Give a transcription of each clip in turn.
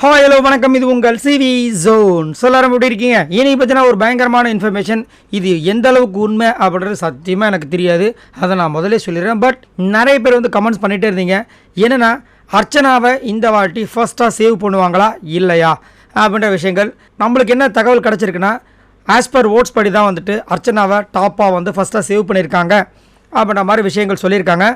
Hi hello வணக்கம். இது உங்கள் சிவி ஜோன் சொல்லாரம் எப்படி இருக்கீங்க? இனி பற்றினா ஒரு பயங்கரமான இன்ஃபர்மேஷன் இது எந்த அளவுக்கு உண்மை அப்படின்றது சத்தியமாக எனக்கு தெரியாது. அதை நான் முதல்ல சொல்லிடுறேன். பட் நிறைய பேர் வந்து கமெண்ட்ஸ் பண்ணிகிட்டே இருந்தீங்க. என்னென்னா அர்ச்சனாவை இந்த வாட்டி ஃபர்ஸ்ட்டாக சேவ் பண்ணுவாங்களா? இல்லையா? அப்படின்ற விஷயங்கள். நம்மளுக்கு என்ன தகவல் கிடச்சிருக்குன்னா ஆஸ் பர் ஓட்ஸ் படி தான் வந்துட்டு அர்ச்சனாவை டாப்பாக வந்து ஃபஸ்ட்டாக சேவ் பண்ணியிருக்காங்க. அப்படின்ற மாதிரி விஷயங்கள் சொல்லியிருக்காங்க.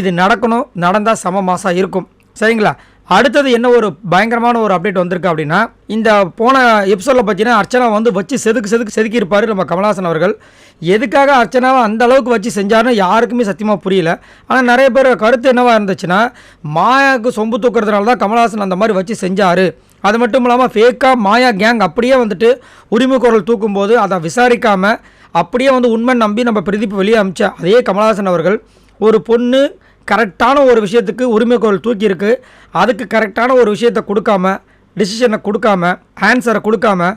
இது நடக்கணும். நடந்தால் சம மாதம் இருக்கும். சரிங்களா? அடுத்தது என்ன ஒரு பயங்கரமான ஒரு அப்டேட் வந்திருக்கு அப்படின்னா இந்த போன எபிசோடில் பார்த்தீங்கன்னா அர்ச்சனா வந்து வச்சு செதுக்கு செதுக்கு செதுக்கியிருப்பார் நம்ம கமலஹாசன் அவர்கள். எதுக்காக அர்ச்சனாவை அந்த அளவுக்கு வச்சு செஞ்சாருன்னு யாருக்குமே சத்தியமாக புரியல. ஆனால் நிறைய பேர் கருத்து என்னவாக இருந்துச்சுன்னா மாயாவுக்கு சொம்பு தூக்குறதுனால தான் கமலஹாசன் அந்த மாதிரி வச்சு செஞ்சார். அது மட்டும் இல்லாமல் ஃபேக்காக மாயா கேங் அப்படியே வந்துட்டு உரிமை குரல் தூக்கும்போது அதை விசாரிக்காமல் அப்படியே வந்து உண்மை நம்பி நம்ம பிரதிப்பு வெளியே அமிச்ச அதே கமலஹாசன் அவர்கள் ஒரு பொண்ணு கரெக்டான ஒரு விஷயத்துக்கு உரிமை குரல் தூக்கியிருக்கு. அதுக்கு கரெக்டான ஒரு விஷயத்தை கொடுக்காம டிசிஷனை கொடுக்காம ஆன்சரை கொடுக்காம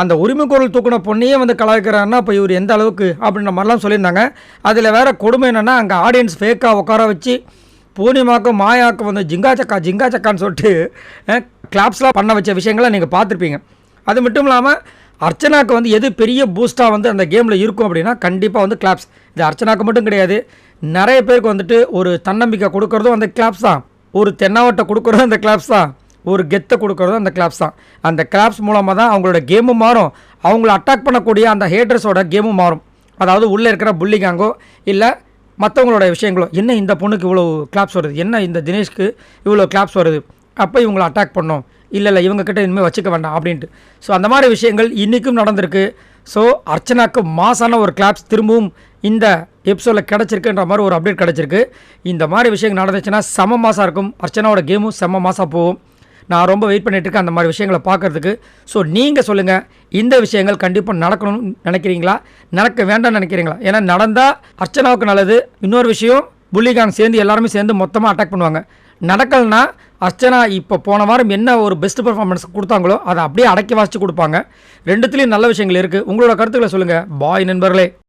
அந்த உரிமைகோரல் தூக்கின பொண்ணையே வந்து கலாய்க்கிறாருன்னா இப்போ இவர் எந்த அளவுக்கு அப்படின்ற மாதிரிலாம் சொல்லியிருந்தாங்க. அதில் வேறு கொடுமை என்னென்னா அங்கே ஆடியன்ஸ் ஃபேக்காக உட்கார வச்சு பூர்ணிமாக்கும் மாயாவுக்கும் வந்து ஜிங்கா சக்கா ஜிங்கா சக்கான்னு சொல்லிட்டு கிளாப்ஸ்லாம் பண்ண வச்ச விஷயங்களை நீங்கள் பார்த்துருப்பீங்க. அது மட்டும் இல்லாமல் அர்ச்சனாக்கு வந்து எது பெரிய பூஸ்ட்டாக வந்து அந்த கேமில் இருக்கும் அப்படின்னா கண்டிப்பாக வந்து கிளாப்ஸ் இது அர்ச்சனாக்கு மட்டும் கிடையாது. நிறைய பேருக்கு வந்துட்டு ஒரு தன்னம்பிக்கை கொடுக்குறதும் அந்த கிளாப்ஸ் தான். ஒரு தென்னாவட்டை கொடுக்குறதும் அந்த கிளாப்ஸ் தான். ஒரு கெத்தை கொடுக்குறதும் அந்த கிளாப்ஸ் தான். அந்த கிளாப்ஸ் மூலமாக தான் அவங்களோட கேமும் மாறும். அவங்கள அட்டாக் பண்ணக்கூடிய அந்த ஹேட்டர்ஸோட கேமும் மாறும். அதாவது உள்ளே இருக்கிற புள்ளிகாங்கோ இல்லை மற்றவங்களோட விஷயங்களோ என்ன இந்த பொண்ணுக்கு இவ்வளோ கிளாப்ஸ் வருது? என்ன இந்த தினேஷ்க்கு இவ்வளோ கிளாப்ஸ் வருது? அப்போ இவங்களை அட்டாக் பண்ணோம். இல்லை இல்லை இவங்கக்கிட்ட இனிமேல் வச்சுக்க வேண்டாம் அப்படின்ட்டு. ஸோ அந்த மாதிரி விஷயங்கள் இன்றைக்கும் நடந்திருக்கு. ஸோ அர்ச்சனாக்கு மாசான ஒரு கிளாப்ஸ் திரும்பவும் இந்த எபிசோடில் கிடச்சிருக்குன்ற மாதிரி ஒரு அப்டேட் கிடச்சிருக்கு. இந்த மாதிரி விஷயங்கள் நடந்துச்சுன்னா செம மாதம் இருக்கும். அர்ச்சனாவோட கேமும் செம்ம மாதம் போகும். நான் ரொம்ப வெயிட் பண்ணிட்டு இருக்கேன் அந்த மாதிரி விஷயங்களை பார்க்கறதுக்கு. ஸோ நீங்கள் சொல்லுங்கள் இந்த விஷயங்கள் கண்டிப்பாக நடக்கணும்னு நினைக்கிறீங்களா? நடக்க வேண்டாம்னு நினைக்கிறீங்களா? ஏன்னா நடந்தால் அர்ச்சனாவுக்கு நல்லது. இன்னொரு விஷயம் புள்ளிகாங் சேர்ந்து எல்லாருமே சேர்ந்து மொத்தமாக அட்டாக் பண்ணுவாங்க. நடக்கலைன்னா அர்ச்சனா இப்போ போன வாரம் என்ன ஒரு பெஸ்ட் பர்ஃபார்மன்ஸ் கொடுத்தாங்களோ அதை அப்படியே அடக்கி வாசித்து கொடுப்பாங்க. ரெண்டுத்துலேயும் நல்ல விஷயங்கள் இருக்குது உங்களோட கருத்துக்களை சொல்லுங்கள் பாய் நண்பர்களே.